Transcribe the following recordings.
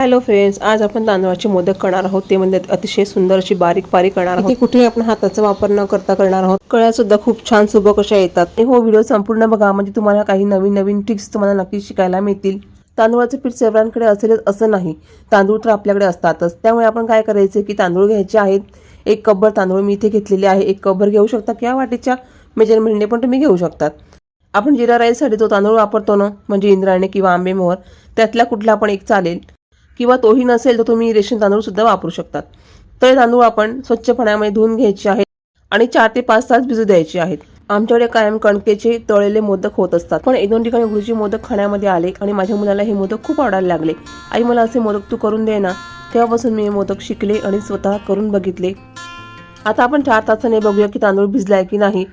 Hello friends आज आपण तांदळाचे मोदक करणार आहोत. ते म्हणजे अतिशय सुंदर अशी बारीक बारीक करणार आहोत. कुठेही आपण हाताचा वापर न करता करणार आहोत. कळ्या सुद्धा खूप छान सुबक अशा येतात. हो व्हिडिओ संपूर्ण बघा. म्हणजे तुम्हाला काही नवीन नवीन ट्रिक्स तुम्हाला नक्की शिकायला मिळतील. तांदूळाचं पीठ सर्वांकडे असेलच असं नाही. तांदूळ तर आपल्याकडे असतातच. त्यामुळे आपण काय करायचं की तांदूळ घ्यायचे आहेत. एक कपभर तांदूळ मी इथे घेतलेले आहे. एक कपभर घेऊ शकता किंवा वाटीच्या मेजरमेंटने पण तुम्ही घेऊ शकतात. आपण जिरा राईससाठी जो तांदूळ वापरतो ना म्हणजे इंद्रायणी किंवा आंबे मोहर त्यातला कुठला पण एक चालेल. किंवा तोही नसेल तर तुम्ही रेशन तांदूळ सुद्धा वापरू शकतात. तर तांदूळ आपण स्वच्छ पाण्यामध्ये धुवून घ्यायचे आहेत आणि चार ते पाच तास भिजू द्यायचे आहेत. आमच्याकडे कायम कणकेचे तळलेले मोदक होत असतात. पण एक दोन ठिकाणी गुरुजी मोदक खाण्यामध्ये आले आणि माझ्या मुलाला हे मोदक खूप आवडायला लागले. आई मला असे मोदक तू करून दे ना. तेव्हापासून मी हे मोदक शिकले आणि स्वतः करून बघितले. आता आपण चार तासाने बघूया की तांदूळ भिजलाय की नाही.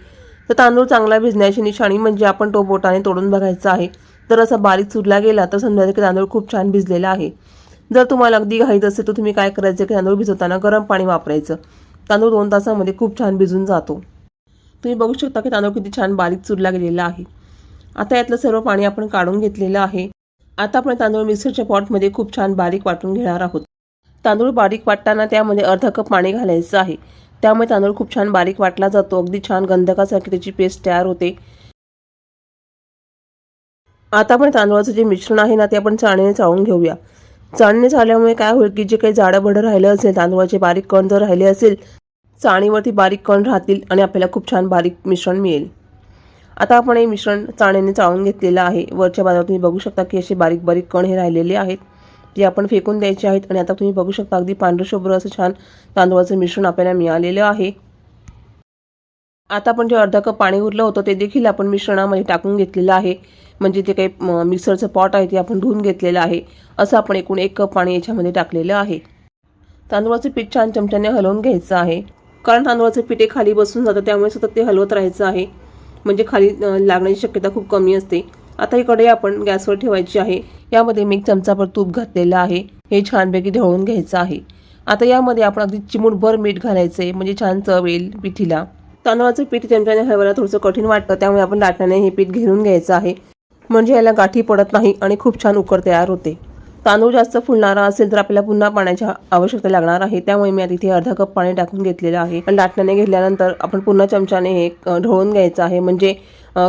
तर तांदूळ चांगला भिजण्याची निशाणी म्हणजे आपण तो बोटाने तोडून बघायचा आहे. तर असा बारीक चुरला गेला तर समजायचं की तांदूळ खूप छान भिजलेला आहे. जर तुम्हाला अगदी घाईत असेल तर तुम्ही काय करायचं? की तांदूळ भिजवताना गरम पाणी वापरायचं. तांदूळ दोन तासामध्ये खूप छान भिजून जातो. तुम्ही बघू शकता की तांदूळ किती छान बारीक चुरला गेलेला आहे. आता यातलं सर्व पाणी आपण काढून घेतलेलं आहे. आता आपण तांदूळ मिक्सरच्या पॉटमध्ये खूप छान बारीक वाटून घेणार आहोत. तांदूळ बारीक वाटताना त्यामध्ये अर्धा कप पाणी घालायचं आहे. त्यामुळे तांदूळ खूप छान बारीक वाटला जातो. अगदी छान गंधकासारखी त्याची पेस्ट तयार होते. आता आपण तांदूळाचं जे मिश्रण आहे ना ते आपण चाळणीने चाळून घेऊया. चाळणी झाल्यामुळे काय होईल की जे काही जाडंभडं राहिलं असेल तांदूळाचे बारीक कण जर राहिले असेल चाळणीवरती बारीक कण राहतील आणि आपल्याला खूप छान बारीक मिश्रण मिळेल. आता आपण हे मिश्रण चाळणीने चाळून घेतलेलं आहे. वरच्या बाजूला तुम्ही बघू शकता की असे बारीक बारीक कण हे राहिलेले आहेत. ते आपण फेकून द्यायचे आहेत आणि आता तुम्ही बघू शकता अगदी पांढरशुभ्र असं छान तांदूळाचं मिश्रण आपल्याला मिळालेलं आहे. आता आपण जे अर्धा कप पाणी उरलं होतं ते देखील आपण मिश्रणामध्ये टाकून घेतलेलं आहे. म्हणजे जे काही मिक्सरचं पॉट आहे ते आपण धुवून घेतलेलं आहे. असं आपण एकूण एक कप पाणी याच्यामध्ये टाकलेलं आहे. तांदूळाचं पीठ छान चमच्याने हलवून घ्यायचं आहे. कारण तांदूळाचं पीठ हे खाली बसून जातं त्यामुळे सतत ते हलवत राहायचं आहे. म्हणजे खाली लागण्याची शक्यता खूप कमी असते. आता ही कढई आपण गॅसवर ठेवायची आहे. यामध्ये मी एक चमचाभर तूप घातलेलं आहे. हे छानपैकी ढवळून घ्यायचं आहे. आता यामध्ये आपण अगदी चिमूटभर मीठ घालायचं आहे म्हणजे छान चव येईल पिठीला. तांदळाचं पीठ चमच्याने हलवायला थोडंसं कठीण वाटतं त्यामुळे आपण लाटण्याने हे पीठ घेऊन घ्यायचं आहे. म्हणजे याला गाठी पडत नाही आणि खूप छान उकर तयार होते. तांदूळ जास्त फुलणारा असेल तर आपल्याला पुन्हा पाण्याची आवश्यकता लागणार आहे. त्यामुळे मी आता अर्धा कप पाणी टाकून घेतलेलं आहे. आणि लाटण्याने घेतल्यानंतर आपण पुन्हा चमच्याने हे ढवळून घ्यायचं आहे. म्हणजे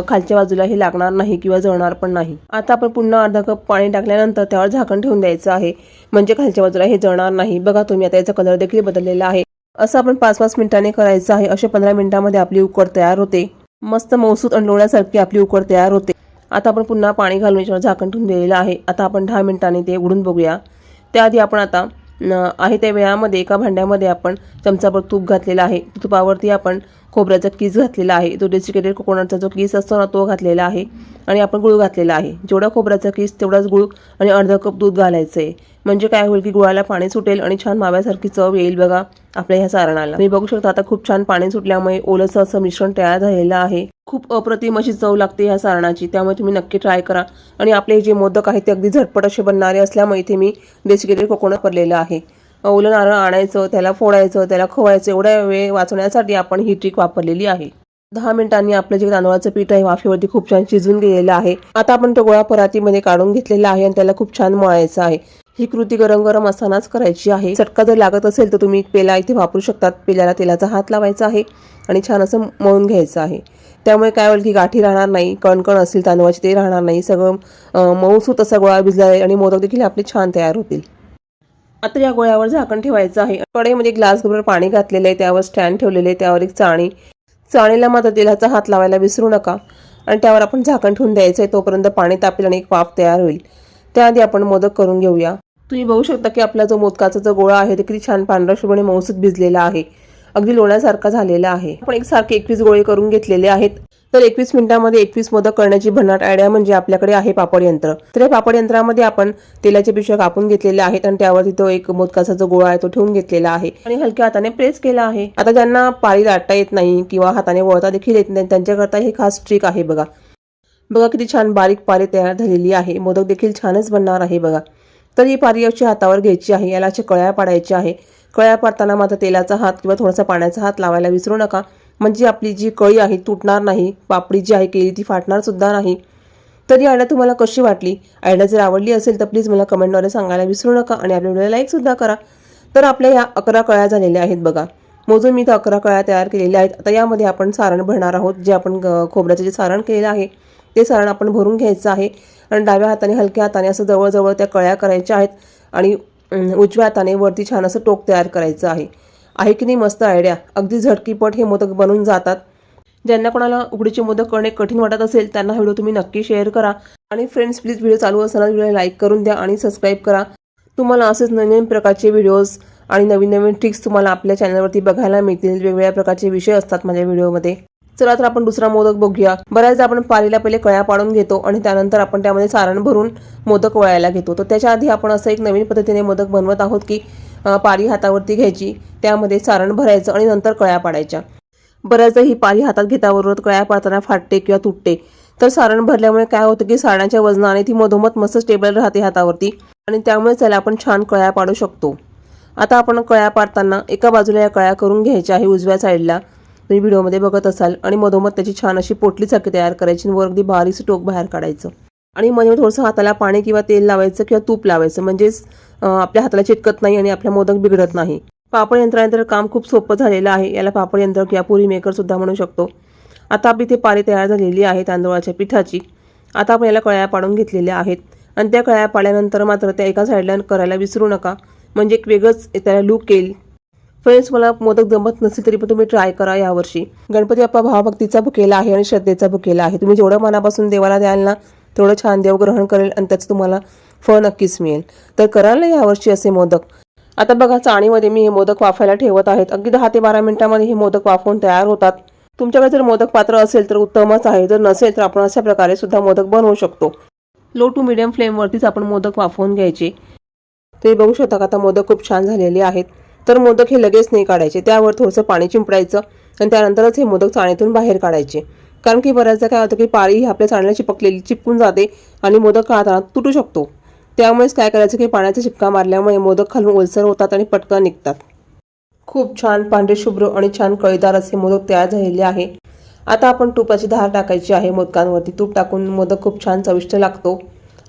खालच्या बाजूला हे लागणार नाही किंवा जळणार पण नाही. आता आपण पुन्हा अर्धा कप पाणी टाकल्यानंतर त्यावर झाकण ठेवून द्यायचं आहे. म्हणजे खालच्या बाजूला हे जळणार नाही. बघा तुम्ही आता याचा कलर देखील बदललेला आहे. असं आपण पाच पाच मिनिटांनी करायचं आहे. असे पंधरा मिनिटांमध्ये आपली उकड तयार होते. मस्त मौसूद आणि आपली उकड तयार होते. आता आपण पुन्हा पाणी घालून याच्यावर झाकण ठेवून दिलेलं आहे. आता आपण दहा मिनिटांनी ते उघडून बघूया. त्याआधी आपण आता आहे त्या वेळामध्ये एका भांड्यामध्ये आपण चमचाभर तूप घातलेला आहे. तुपावरती आपण खोबऱ्याचा किस घातलेला आहे. तो डेसिकेटेड कोकोनटचा जो किस असतो ना तो घातलेला आहे. आणि आपण गुळ घातलेला आहे. जेवढा खोबऱ्याचा किस तेवढाच गुळ आणि अर्धा कप दूध घालायचं आहे म्हणजे काय होईल की गुळाला पाणी सुटेल आणि छान माव्यासारखी चव येईल. बघा आपल्या ह्या सारणाला तुम्ही बघू शकता आता खूप छान पाणी सुटल्यामुळे ओलसं असं मिश्रण तयार झालेलं आहे. खूप अप्रतिम अशी चव लागते ह्या सारणाची त्यामुळे तुम्ही नक्की ट्राय करा. आणि आपले हे जे मोदक आहेत ते अगदी झटपट असे बनणारे असल्यामुळे इथे मी देशगिरी कोकोनट भरलेलं आहे. ओलं नारळ आणायचं त्याला फोडायचं त्याला खवायचं एवढ्या वेळ वाचवण्यासाठी आपण ही ट्रिक वापरलेली आहे. दहा मिनिटांनी आपलं जे तांदळाचं पीठ आहे वाफेवरती खूप छान शिजून गेलेलं आहे. आता आपण तो गोळा परातीमध्ये काढून घेतलेला आहे आणि त्याला खूप छान मळायचं आहे. ही कृती गरम गरम असतानाच करायची आहे. चटका जर लागत असेल तर तुम्ही पेला इथे वापरू शकतात. पेल्याला तेलाचा हात लावायचा आहे आणि छान असं मळून घ्यायचं आहे. त्यामुळे काय होईल की गाठी राहणार नाही कणकण असतील तांदळाची ते राहणार नाही. सगळं मऊसूत असा गोळा भिजला आहे आणि मोदक देखील आपले छान तयार होतील. आता या गोळ्यावर झाकण ठेवायचं आहे. कडेमध्ये म्हणजे ग्लासभर पाणी घातलेलं आहे त्यावर स्टँड ठेवलेले आहे त्यावर एक चाणी. चाणीला मात्र तेलाचा हात लावायला विसरू नका आणि त्यावर आपण झाकण ठेवून द्यायचं आहे तोपर्यंत पाणी तापेल आणि एक वाफ तयार होईल. त्याआधी आपण मोदक करून घेऊया. तुम्ही बघू शकता की आपला जो मोदकाचा जो गोळा आहे ते किती छान पांढरा शुभ आणि मौसूत भिजलेला आहे. अगदी लोण्यासारखा झालेला आहे. आपण एकसारखे एकवीस गोळे करून घेतलेले आहेत. तर एकवीस मिनिटांमध्ये एकवीस मोदक करण्याची भन्नाट आयडिया म्हणजे आपल्याकडे आहे पापड यंत्र. तर या पापड यंत्रामध्ये आपण तेलाच्या पिशव्या कापून घेतलेल्या आहेत आणि त्यावरती तो एक मोदकाचा जो गोळा आहे तो ठेवून घेतलेला आहे. आणि हलक्या हाताने प्रेस केला आहे. आता ज्यांना पाळी लाटता येत नाही किंवा हाताने वळता देखील येत नाही त्यांच्याकरता हे खास ट्रिक आहे बघा. बघा किती छान बारीक पारी तयार झालेली आहे. मोदक देखील छानच बनणार आहे बघा. तर ही पारी अशी हातावर घ्यायची आहे. याला अशा कळ्या पाडायची आहे. कळ्या पाडताना माझा तेलाचा हात किंवा थोडासा पाण्याचा हात लावायला विसरू नका. म्हणजे आपली जी कळी आहे तुटणार नाही पापडी जी आहे केली ती फाटणार सुद्धा नाही. तर ही आयडिया तुम्हाला कशी वाटली? आयडिया जर आवडली असेल तर प्लीज मला कमेंटद्वारे सांगायला विसरू नका आणि आपल्या व्हिडिओला लाईकसुद्धा करा. तर आपल्या या अकरा कळ्या झालेल्या आहेत बघा. मोजून मी तर अकरा कळ्या तयार केलेल्या आहेत. आता यामध्ये आपण सारण भरणार आहोत जे आपण खोबऱ्याचं जे सारण केलेलं आहे. ते सारण आपण भरून घ्यायचं आहे. आणि डाव्या हाताने हलक्या हाताने असं जवळजवळ त्या कळ्या करायच्या आहेत. आणि उजव्या हाताने वरती छान असं टोक तयार करायचं आहे. आहे की नाही मस्त आयडिया अगदी झटकीपट हे मोदक बनून जातात. ज्यांना कोणाला उकडीचे मोदक करणे कठीण वाटत असेल त्यांना व्हिडिओ तुम्ही नक्की शेअर करा. आणि फ्रेंड्स प्लीज व्हिडिओ चालू असताना व्हिडिओ लाईक करून द्या आणि सबस्क्राईब करा. तुम्हाला असेच नवीन प्रकारचे व्हिडिओज आणि नवीन नवीन ट्रिक्स तुम्हाला आपल्या चॅनलवरती बघायला मिळतील. वेगवेगळ्या प्रकारचे विषय असतात माझ्या व्हिडिओमध्ये चला तर आपण दुसरा मोदक बघूया. बऱ्याचदा आपण पालीला पहिले कळ्या पाडून घेतो आणि त्यानंतर आपण त्यामध्ये सारण भरून मोदक वळायला घेतो. तर त्याच्या आधी आपण असं एक नवीन पद्धतीने मोदक बनवत आहोत की अं, पारी हातावरती घ्यायची त्यामध्ये सारण भरायचं आणि नंतर कळ्या पाडायच्या. बऱ्याचदा ही पारी हातात घेताबरोबर कळ्या पाडताना फाटते किंवा तुटते. तर सारण भरल्यामुळे काय होतं की सारणाच्या वजनाने ती मधोमध मस्त स्टेबल राहते हातावरती आणि त्यामुळे त्याला आपण छान कळ्या पाडू शकतो. आता आपण कळ्या पाडताना एका बाजूला या कळ्या करून घ्यायच्या आहे उजव्या साईडला तुम्ही व्हिडिओमध्ये बघत असाल आणि मधोमध त्याची छान अशी पोटली चाकी तयार करायची आणि वर अगदी बारीक टोक बाहेर काढायचं. आणि मध्ये थोडंसं हाताला पाणी किंवा तेल लावायचं किंवा तूप लावायचं. म्हणजेच आपल्या हाताला चिटकत नाही आणि आपल्या मोदक बिघडत नाही. पापड यंत्रानंतर काम खूप सोपं झालेलं आहे. याला पापड यंत्र किंवा पुरी मेकर सुद्धा म्हणू शकतो. आता आपली इथे पारी तयार झालेली आहे तांदूळाच्या पिठाची. आता आपण याला कळ्या पाडून घेतलेल्या आहेत. आणि त्या कळ्या पाडल्यानंतर मात्र त्या एका साईडला करायला विसरू नका. म्हणजे एक वेगळंच त्याला लूक येईल. फ्रेंड्स मला मोदक जमत नसेल तरी पण तुम्ही ट्राय करा यावर्षी. गणपती बाप्पा भावभक्तीचा भुकेला आहे आणि श्रद्धेचा भुकेला आहे. तुम्ही जेवढं मनापासून देवाला द्याल ना तेवढं छान देव ग्रहण करेल आणि त्याचं तुम्हाला फळ नक्कीच मिळेल. तर कराल ना यावर्षी असे मोदक? आता बघा चाणीमध्ये मी हे मोदक वाफायला ठेवत आहेत. अगदी दहा ते बारा मिनिटांमध्ये हे मोदक वाफवून तयार होतात. तुमच्याकडे जर मोदक पात्र असेल तर उत्तमच आहे. जर नसेल तर आपण अशा प्रकारे सुद्धा मोदक बनवू शकतो. लो टू मिडियम फ्लेमवरतीच आपण मोदक वाफवून घ्यायचे. ते बघू शकता का आता मोदक खूप छान झालेले आहेत. तर मोदक हे लगेच नाही काढायचे. त्यावर थोडंसं पाणी चिंपडायचं आणि त्यानंतरच हे मोदक चाळणीतून बाहेर काढायचे. कारण की बऱ्याचदा काय होतं की पाळी ही आपल्या चाण्याला चिपकलेली चिपकून जाते आणि मोदक काढताना तुटू शकतो. त्यामुळेच काय करायचं की पाण्याचा चिपका मारल्यामुळे मोदक खालून ओलसर होतात आणि पटकन निघतात. खूप छान पांढरे शुभ्र आणि छान कळीदार असे मोदक तयार झालेले आहे. आता आपण तुपाची धार टाकायची आहे मोदकांवरती. तूप टाकून मोदक खूप छान चविष्ट लागतो.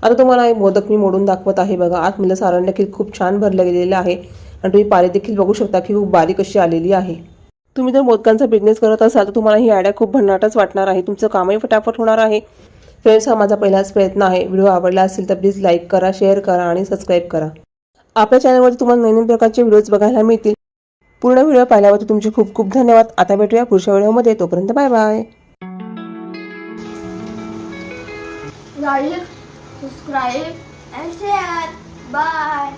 आता तुम्हाला हे मोदक मी मोडून दाखवत आहे बघा. आत आतमधलं सारण देखील खूप छान भरलं गेलेलं आहे. आणि तुम्ही पारी देखील बघू शकता की खूप बारीक अशी आलेली आहे. तुम्ही जर मोदकांचा बिझनेस करत असाल तर तुम्हाला ही आयडिया खूप भन्नाटच वाटणार आहे. तुमचं कामही फटाफट होणार आहे. फ्रेंड्स हा माझा पहिलाच प्रयत्न आहे. व्हिडिओ आवडला असेल तर प्लीज लाईक करा शेअर करा आणि सबस्क्राईब करा. आपल्या चॅनलवरती तुम्हाला नवीन प्रकारचे व्हिडिओज बघायला मिळतील. पूर्ण व्हिडिओ पाहिल्यावरती तुमचे खूप खूप धन्यवाद. आता भेटूया पुढच्या व्हिडिओमध्ये तोपर्यंत bye bye like subscribe and share bye